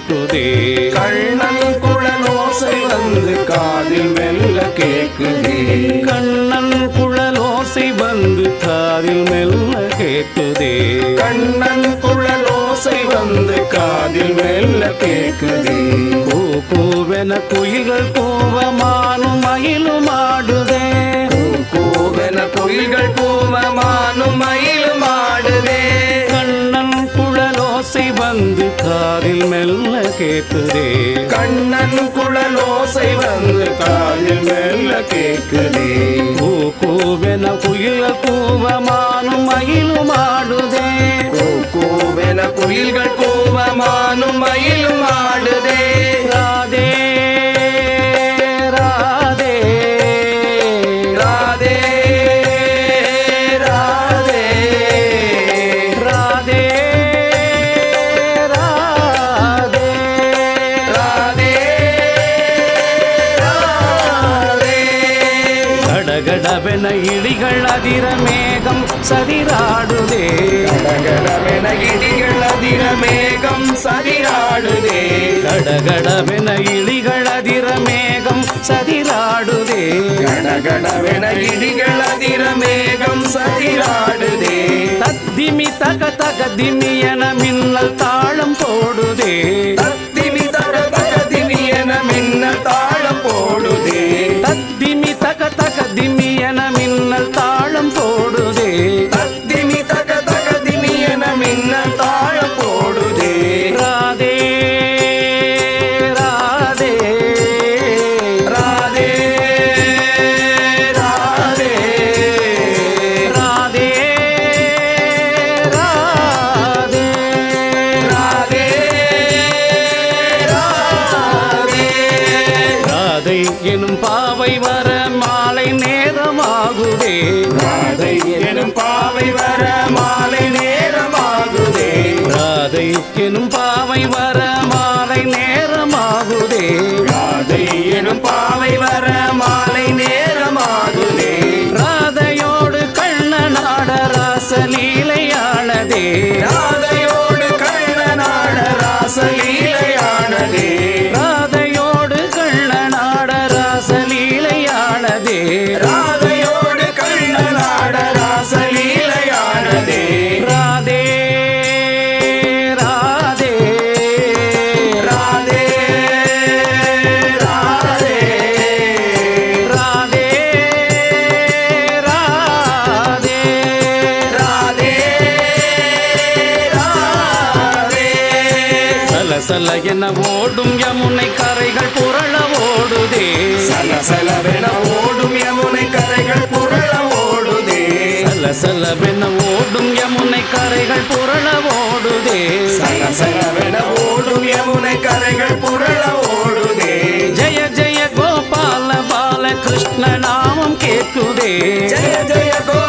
கேக்குதே கண்ணன் குழலோசை வந்து காதில் மெல்ல கேக்குதே கண்ணன் குழலோசை வந்து காதில் மெல்ல கேக்குதே கண்ணன் குழலோசை வந்து காதில் மெல்ல கேக்குதே கூ கூவென குயில்கள் கூவமானும் மயிலும் ஆடுதே. கூவென குயில்கள் கூவமானும் மயிலும் ஆடுதே. கண்ணன் குழலோசை வந்து காதில் மெல்ல கேட்குதே கண்ணன் குழலோசை வந்து காதில் மெல்ல கேக்குதே. கூ கூவென குயில்கள் கூவமானும் மயிலும் ஆடுதே. கூவென குயில்கள் கூவமானும் மயிலும் ஆடுதே. கடகடவென இடிகள் அதிர மேகம் சதிராடுதே. கடகடவென இடிகள் அதிர மேகம் சரியாடுதே கடகடவென இடிகள் அதிர மேகம் சதிராடுதே. கடகடவென இடிகள் அதிர மேகம் சரியாடுதே தத்திமி தக தக திமி என மின்னல் தாளம் போடுதே. ராதை எனும் பாவை வர மாலை நேரமாகுதே. ராதை எனும் பாவை வர மாலை நேரமாகுதே. ராதை எனும் பாவை வர மாலை நேரமாகுதே நேரம் சலசல என ஓடும் யமுனை கரைகள் புரள ஓடுதே. சலசலவென ஓடும் யமுனை கரைகள் புரள ஓடுதே. சலசலவென ஓடும் யமுனை கரைகள் புரள ஓடுதே. சலசலவென ஓடும் யமுனை கரைகள் புரள ஓடுதே. ஜெய ஜெய கோபால பால கிருஷ்ண நாமம் கேட்குதே. ஜெய ஜெய கோபால